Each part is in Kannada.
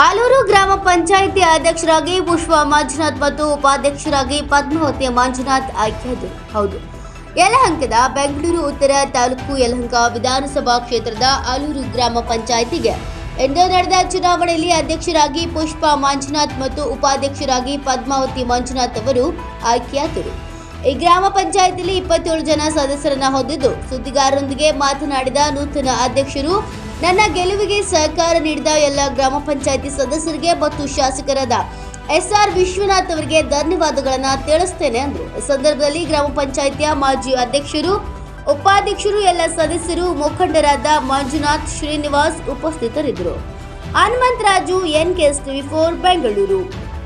ಆಲೂರು ಗ್ರಾಮ ಪಂಚಾಯಿತಿ ಅಧ್ಯಕ್ಷರಾಗಿ ಪುಷ್ಪ ಮಂಜುನಾಥ್ ಮತ್ತು ಉಪಾಧ್ಯಕ್ಷರಾಗಿ ಪದ್ಮಾವತಿ ಮಂಜುನಾಥ್ ಆಯ್ಕೆಯಾದರು. ಹೌದು. ಯಲಹಂಕದ ಬೆಂಗಳೂರು ಉತ್ತರ ತಾಲೂಕು ಯಲಹಂಕ ವಿಧಾನಸಭಾ ಕ್ಷೇತ್ರದ ಆಲೂರು ಗ್ರಾಮ ಪಂಚಾಯಿತಿಗೆ ಇಂದು ನಡೆದ ಚುನಾವಣೆಯಲ್ಲಿ ಅಧ್ಯಕ್ಷರಾಗಿ ಪುಷ್ಪ ಮಂಜುನಾಥ್ ಮತ್ತು ಉಪಾಧ್ಯಕ್ಷರಾಗಿ ಪದ್ಮಾವತಿ ಮಂಜುನಾಥ್ ಅವರು ಆಯ್ಕೆಯಾದರು. ಈ ಗ್ರಾಮ ಪಂಚಾಯತಿಯಲ್ಲಿ ಇಪ್ಪತ್ತೇಳು ಜನ ಸದಸ್ಯರನ್ನ ಹೊಂದಿದ್ದು, ಸುದ್ದಿಗಾರರೊಂದಿಗೆ ಮಾತನಾಡಿದ ನೂತನ ಅಧ್ಯಕ್ಷರು ನನ್ನ ಗೆಲುವಿಗೆ ಸಹಕಾರ ನೀಡಿದ ಎಲ್ಲ ಗ್ರಾಮ ಪಂಚಾಯತಿ ಸದಸ್ಯರಿಗೆ ಮತ್ತು ಶಾಸಕರಾದ ಎಸ್ಆರ್ ವಿಶ್ವನಾಥ್ ಅವರಿಗೆ ಧನ್ಯವಾದಗಳನ್ನು ತಿಳಿಸ್ತೇನೆ ಅಂದರು. ಸಂದರ್ಭದಲ್ಲಿ ಗ್ರಾಮ ಪಂಚಾಯಿತಿಯ ಮಾಜಿ ಅಧ್ಯಕ್ಷರು, ಉಪಾಧ್ಯಕ್ಷರು, ಎಲ್ಲ ಸದಸ್ಯರು, ಮುಖಂಡರಾದ ಮಂಜುನಾಥ್ ಶ್ರೀನಿವಾಸ್ ಉಪಸ್ಥಿತರಿದ್ದರು. Hanumantharaju N K S TV four, Bengaluru.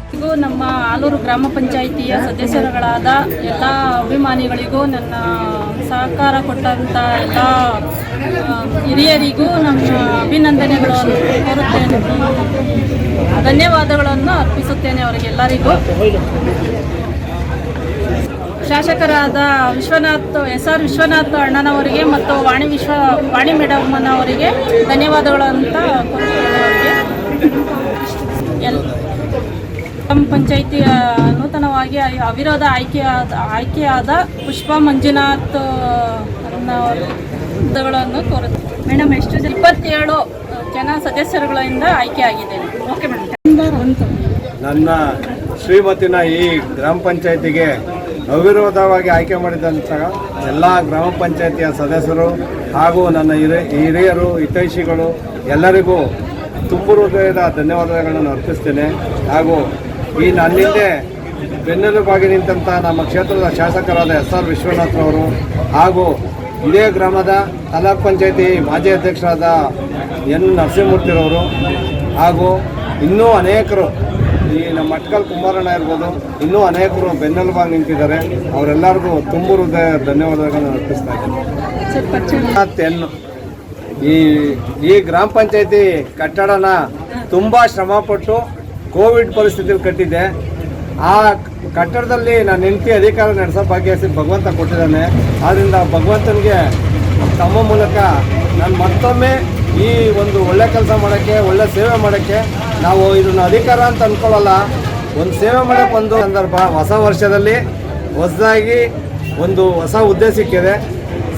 ಇವರಿಗೂ ನಮ್ಮ ಆಲೂರು ಗ್ರಾಮ ಪಂಚಾಯಿತಿಯ ಸದಸ್ಯರುಗಳಾದ ಎಲ್ಲ ಅಭಿಮಾನಿಗಳಿಗೂ ನನ್ನ ಸಹಕಾರ ಕೊಟ್ಟಂಥ ಎಲ್ಲ ಹಿರಿಯರಿಗೂ ನಮ್ಮ ಅಭಿನಂದನೆಗಳನ್ನು ಕೋರುತ್ತೇನೆ. ಧನ್ಯವಾದಗಳನ್ನು ಅರ್ಪಿಸುತ್ತೇನೆ ಅವರಿಗೆಲ್ಲರಿಗೂ. ಶಾಸಕರಾದ ವಿಶ್ವನಾಥ್, ಎಸ್ ಆರ್ ವಿಶ್ವನಾಥ್ ಅಣ್ಣನವರಿಗೆ ಮತ್ತು ವಾಣಿ ವಿಶ್ವ, ವಾಣಿ ಮೇಡಮ್ಮನವರಿಗೆ ಧನ್ಯವಾದಗಳು ಅಂತ ಕೋರುತ್ತೇನೆ ಅವರಿಗೆ. ಎಲ್ ಗ್ರಾಮ ಪಂಚಾಯಿತಿ ನೂತನವಾಗಿ ಅವಿರೋಧ ಆಯ್ಕೆಯಾದ ಆಯ್ಕೆಯಾದ ಪುಷ್ಪ ಮಂಜುನಾಥ್ ಹುದ್ದೆಗಳನ್ನು ಕೋರುತ್ತೆ ಮೇಡಮ್ ಎಷ್ಟು ಇಪ್ಪತ್ತೇಳು ಜನ ಸದಸ್ಯರುಗಳಿಂದ ಆಯ್ಕೆಯಾಗಿದ್ದೇನೆ ಓಕೆ ಮೇಡಮ್. ನನ್ನ ಶ್ರೀಮತಿನ ಈ ಗ್ರಾಮ ಪಂಚಾಯಿತಿಗೆ ಅವಿರೋಧವಾಗಿ ಆಯ್ಕೆ ಮಾಡಿದಂತಹ ಎಲ್ಲ ಗ್ರಾಮ ಪಂಚಾಯಿತಿಯ ಸದಸ್ಯರು ಹಾಗೂ ನನ್ನ ಹಿರಿಯ ಹಿರಿಯರು ಹಿತೈಷಿಗಳು ಎಲ್ಲರಿಗೂ ತುಂಬು ಹೃದಯದ ಧನ್ಯವಾದಗಳನ್ನು ಅರ್ಪಿಸ್ತೇನೆ ಹಾಗೂ ಈ ನನ್ನಿಂದೆ ಬೆನ್ನೆಲುಬಾಗಿ ನಿಂತಹ ನಮ್ಮ ಕ್ಷೇತ್ರದ ಶಾಸಕರಾದ ಎಸ್ ಆರ್ ವಿಶ್ವನಾಥ್ರವರು ಹಾಗೂ ಇದೇ ಗ್ರಾಮದ ತಾಲೂಕ್ ಪಂಚಾಯತಿ ಮಾಜಿ ಅಧ್ಯಕ್ಷರಾದ ಎನ್ ನರಸಿಂಹಮೂರ್ತಿರವರು ಹಾಗೂ ಇನ್ನೂ ಅನೇಕರು ಈ ನಮ್ಮ ಅಟ್ಕಲ್ ಕುಮಾರಣ್ಣ ಇರ್ಬೋದು, ಇನ್ನೂ ಅನೇಕರು ಬೆನ್ನೆಲುಬಾಗಿ ನಿಂತಿದ್ದಾರೆ. ಅವರೆಲ್ಲರಿಗೂ ತುಂಬು ಹೃದಯ ಧನ್ಯವಾದಗಳನ್ನು ಅರ್ಪಿಸ್ತಾ ಇದ್ದೀನಿ. ಈ ಈ ಗ್ರಾಮ ಪಂಚಾಯತಿ ಕಟ್ಟಡನ ತುಂಬ ಶ್ರಮಪಟ್ಟು ಕೋವಿಡ್ ಪರಿಸ್ಥಿತಿಯಲ್ಲಿ ಕಟ್ಟಿದ್ದೆ. ಆ ಕಟ್ಟಡದಲ್ಲಿ ನಾನು ಹೆಂಡತಿ ಅಧಿಕಾರ ನಡೆಸೋ ಭಾಗ್ಯ ಭಗವಂತ ಕೊಟ್ಟಿದ್ದಾನೆ. ಆದ್ದರಿಂದ ಭಗವಂತನಿಗೆ ತಮ್ಮ ಮೂಲಕ ನಾನು ಮತ್ತೊಮ್ಮೆ ಈ ಒಂದು ಒಳ್ಳೆ ಕೆಲಸ ಮಾಡೋಕ್ಕೆ, ಒಳ್ಳೆ ಸೇವೆ ಮಾಡೋಕ್ಕೆ ನಾವು ಇದನ್ನು ಅಧಿಕಾರ ಅಂತ ಅಂದ್ಕೊಳ್ಳಲ್ಲ ಒಂದು ಸೇವೆ ಮಾಡೋಕ್ಕೆ ಒಂದು ಸಂದರ್ಭ ಹೊಸ ವರ್ಷದಲ್ಲಿ ಹೊಸದಾಗಿ ಒಂದು ಹೊಸ ಹುದ್ದೆ ಸಿಕ್ಕಿದೆ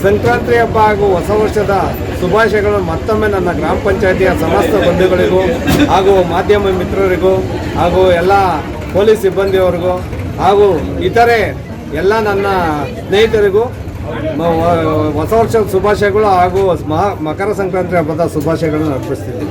ಸಂಕ್ರಾಂತಿ ಹಬ್ಬ ಹಾಗೂ ಹೊಸ ವರ್ಷದ ಶುಭಾಶಯಗಳನ್ನು ಮತ್ತೊಮ್ಮೆ ನನ್ನ ಗ್ರಾಮ ಪಂಚಾಯತಿಯ ಸಮಸ್ತ ಬಂಧುಗಳಿಗೂ ಹಾಗೂ ಮಾಧ್ಯಮ ಮಿತ್ರರಿಗೂ ಹಾಗೂ ಎಲ್ಲ ಪೊಲೀಸ್ ಸಿಬ್ಬಂದಿಯವರಿಗೂ ಹಾಗೂ ಇತರೆ ಎಲ್ಲ ನನ್ನ ಸ್ನೇಹಿತರಿಗೂ ಹೊಸ ವರ್ಷದ ಶುಭಾಶಯಗಳು ಹಾಗೂ ಮಕರ ಸಂಕ್ರಾಂತಿ ಹಬ್ಬದ ಶುಭಾಶಯಗಳನ್ನು ಅರ್ಪಿಸ್ತೀನಿ.